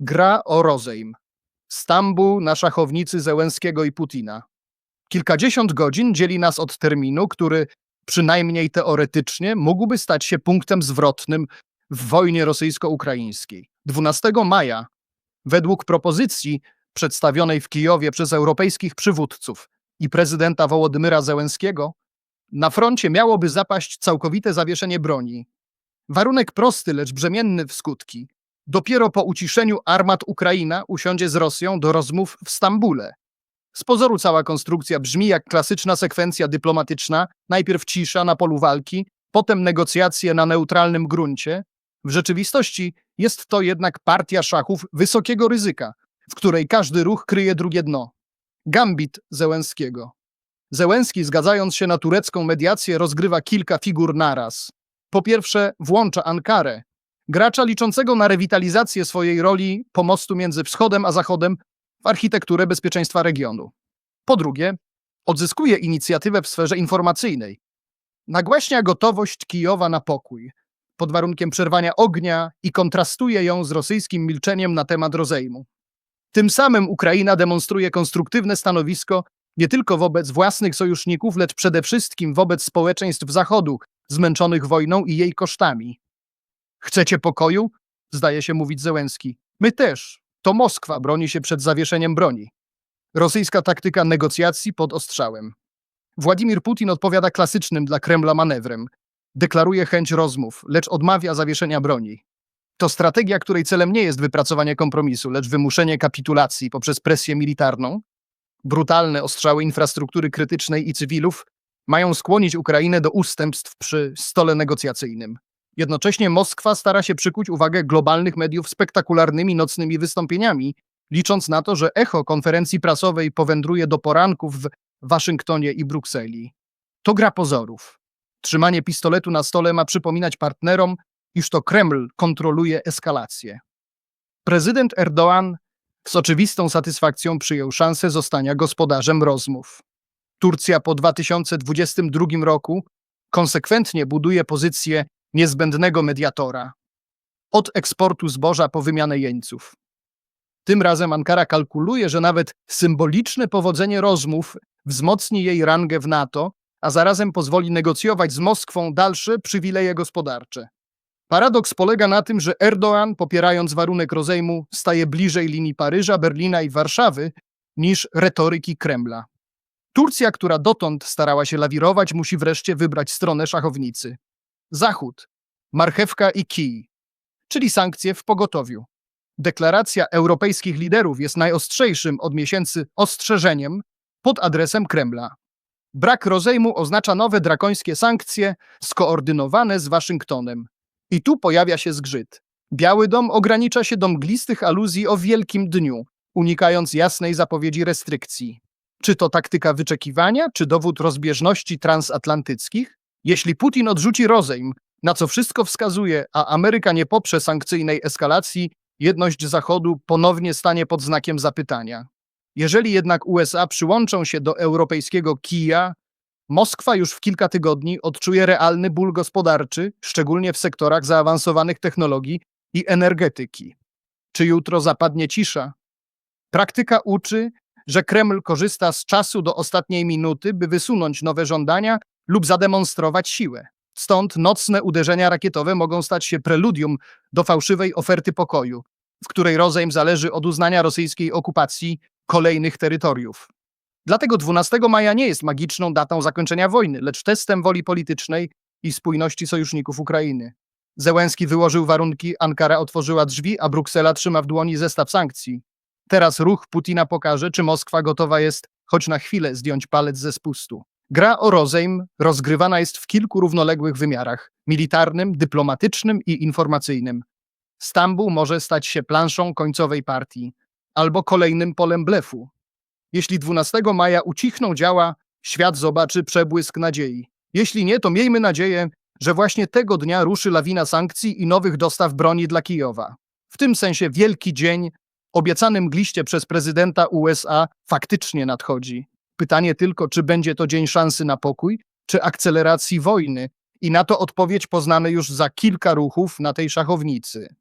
Gra o rozejm. Stambuł na szachownicy Zełenskiego i Putina. Kilkadziesiąt godzin dzieli nas od terminu, który przynajmniej teoretycznie mógłby stać się punktem zwrotnym w wojnie rosyjsko-ukraińskiej. 12 maja, według propozycji przedstawionej w Kijowie przez europejskich przywódców i prezydenta Wołodymyra Zełenskiego, na froncie miałoby zapaść całkowite zawieszenie broni. Warunek prosty, lecz brzemienny w skutki. Dopiero po uciszeniu armat Ukraina usiądzie z Rosją do rozmów w Stambule. Z pozoru cała konstrukcja brzmi jak klasyczna sekwencja dyplomatyczna, najpierw cisza na polu walki, potem negocjacje na neutralnym gruncie. W rzeczywistości jest to jednak partia szachów wysokiego ryzyka, w której każdy ruch kryje drugie dno. Gambit Zełenskiego. Zełenski, zgadzając się na turecką mediację, rozgrywa kilka figur naraz. Po pierwsze, włącza Ankarę, gracza liczącego na rewitalizację swojej roli pomostu między wschodem a zachodem w architekturę bezpieczeństwa regionu. Po drugie, odzyskuje inicjatywę w sferze informacyjnej. Nagłaśnia gotowość Kijowa na pokój, pod warunkiem przerwania ognia i kontrastuje ją z rosyjskim milczeniem na temat rozejmu. Tym samym Ukraina demonstruje konstruktywne stanowisko nie tylko wobec własnych sojuszników, lecz przede wszystkim wobec społeczeństw Zachodu, zmęczonych wojną i jej kosztami. Chcecie pokoju? Zdaje się mówić Zełenski. My też. To Moskwa broni się przed zawieszeniem broni. Rosyjska taktyka negocjacji pod ostrzałem. Władimir Putin odpowiada klasycznym dla Kremla manewrem. Deklaruje chęć rozmów, lecz odmawia zawieszenia broni. To strategia, której celem nie jest wypracowanie kompromisu, lecz wymuszenie kapitulacji poprzez presję militarną. Brutalne ostrzały infrastruktury krytycznej i cywilów mają skłonić Ukrainę do ustępstw przy stole negocjacyjnym. Jednocześnie Moskwa stara się przykuć uwagę globalnych mediów spektakularnymi nocnymi wystąpieniami, licząc na to, że echo konferencji prasowej powędruje do poranków w Waszyngtonie i Brukseli. To gra pozorów. Trzymanie pistoletu na stole ma przypominać partnerom, iż to Kreml kontroluje eskalację. Prezydent Erdoğan z oczywistą satysfakcją przyjął szansę zostania gospodarzem rozmów. Turcja po 2022 roku konsekwentnie buduje pozycję niezbędnego mediatora. Od eksportu zboża po wymianę jeńców. Tym razem Ankara kalkuluje, że nawet symboliczne powodzenie rozmów wzmocni jej rangę w NATO, a zarazem pozwoli negocjować z Moskwą dalsze przywileje gospodarcze. Paradoks polega na tym, że Erdoğan, popierając warunek rozejmu, staje bliżej linii Paryża, Berlina i Warszawy niż retoryki Kremla. Turcja, która dotąd starała się lawirować, musi wreszcie wybrać stronę szachownicy. Zachód, marchewka i kij, czyli sankcje w pogotowiu. Deklaracja europejskich liderów jest najostrzejszym od miesięcy ostrzeżeniem pod adresem Kremla. Brak rozejmu oznacza nowe drakońskie sankcje skoordynowane z Waszyngtonem. I tu pojawia się zgrzyt. Biały Dom ogranicza się do mglistych aluzji o wielkim dniu, unikając jasnej zapowiedzi restrykcji. Czy to taktyka wyczekiwania, czy dowód rozbieżności transatlantyckich? Jeśli Putin odrzuci rozejm, na co wszystko wskazuje, a Ameryka nie poprze sankcyjnej eskalacji, jedność Zachodu ponownie stanie pod znakiem zapytania. Jeżeli jednak USA przyłączą się do europejskiego kija, Moskwa już w kilka tygodni odczuje realny ból gospodarczy, szczególnie w sektorach zaawansowanych technologii i energetyki. Czy jutro zapadnie cisza? Praktyka uczy, że Kreml korzysta z czasu do ostatniej minuty, by wysunąć nowe żądania lub zademonstrować siłę. Stąd nocne uderzenia rakietowe mogą stać się preludium do fałszywej oferty pokoju, w której rozejm zależy od uznania rosyjskiej okupacji kolejnych terytoriów. Dlatego 12 maja nie jest magiczną datą zakończenia wojny, lecz testem woli politycznej i spójności sojuszników Ukrainy. Zełenski wyłożył warunki, Ankara otworzyła drzwi, a Bruksela trzyma w dłoni zestaw sankcji. Teraz ruch Putina pokaże, czy Moskwa gotowa jest choć na chwilę zdjąć palec ze spustu. Gra o rozejm rozgrywana jest w kilku równoległych wymiarach militarnym, dyplomatycznym i informacyjnym. Stambuł może stać się planszą końcowej partii albo kolejnym polem blefu. Jeśli 12 maja ucichną działa, świat zobaczy przebłysk nadziei. Jeśli nie, to miejmy nadzieję, że właśnie tego dnia ruszy lawina sankcji i nowych dostaw broni dla Kijowa. W tym sensie wielki dzień, obiecany mgliście przez prezydenta USA, faktycznie nadchodzi. Pytanie tylko, czy będzie to dzień szansy na pokój, czy akceleracji wojny, i na to odpowiedź poznamy już za kilka ruchów na tej szachownicy.